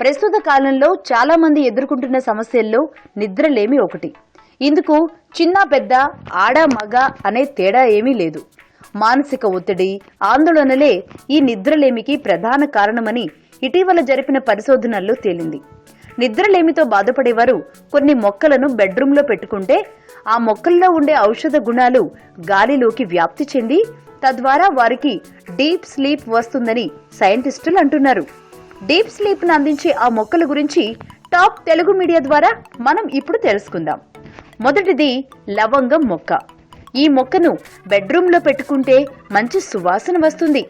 ప్రస్తుత కాలంలో చాలా మంది ఎదుర్కొంటున్న సమస్యల్లో నిద్రలేమి ఒకటి. ఇందుకు చిన్న పెద్ద ఆడ మగ అనే తేడా ఏమీ లేదు. మానసిక ఒత్తిడి ఆందోళనలే ఈ నిద్రలేమికి ప్రధాన కారణమని ఇటీవల జరిపిన పరిశోధనల్లో తేలింది. నిద్రలేమితో బాధపడేవారు కొన్ని మొక్కలను బెడ్రూమ్లో పెట్టుకుంటే ఆ మొక్కల్లో ఉండే ఔషధ గుణాలు గాలిలోకి వ్యాప్తి చెంది తద్వారా వారికి డీప్ స్లీప్ వస్తుందని సైంటిస్టులు అంటున్నారు. డీప్ స్లీప్ను అందించే ఆ మొక్కల గురించి టాప్ తెలుగు మీడియా ద్వారా మనం ఇప్పుడు తెలుసుకుందాం. మొదటిది లవంగం మొక్క. ఈ మొక్కను బెడ్రూమ్లో పెట్టుకుంటే మంచి సువాసన వస్తుంది.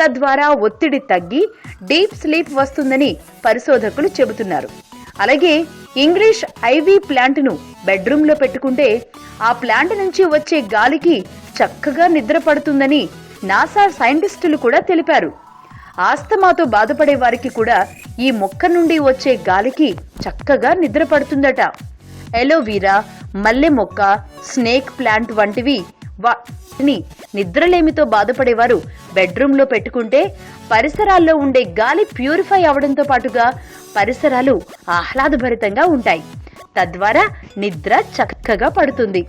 తద్వారా ఒత్తిడి తగ్గి డీప్ స్లీప్ వస్తుందని పరిశోధకులు చెబుతున్నారు. అలాగే ఇంగ్లీష్ ఐవీ ప్లాంట్ను బెడ్రూమ్లో పెట్టుకుంటే ఆ ప్లాంట్ నుంచి వచ్చే గాలికి చక్కగా నిద్ర పడుతుందని నాసా సైంటిస్టులు కూడా తెలిపారు. ఆస్తమాతో బాధపడే వారికి కూడా ఈ మొక్క నుండి వచ్చే గాలికి చక్కగా నిద్ర పడుతుందట ఎలోవీరా మల్లె మొక్క స్నేక్ ప్లాంట్ వంటివి వాటిని నిద్రలేమితో బాధపడేవారు బెడ్రూమ్లో పెట్టుకుంటే పరిసరాల్లో ఉండే గాలి ప్యూరిఫై అవడంతో పాటుగా పరిసరాలు ఆహ్లాదభరితంగా ఉంటాయి. తద్వారా నిద్ర చక్కగా పడుతుంది.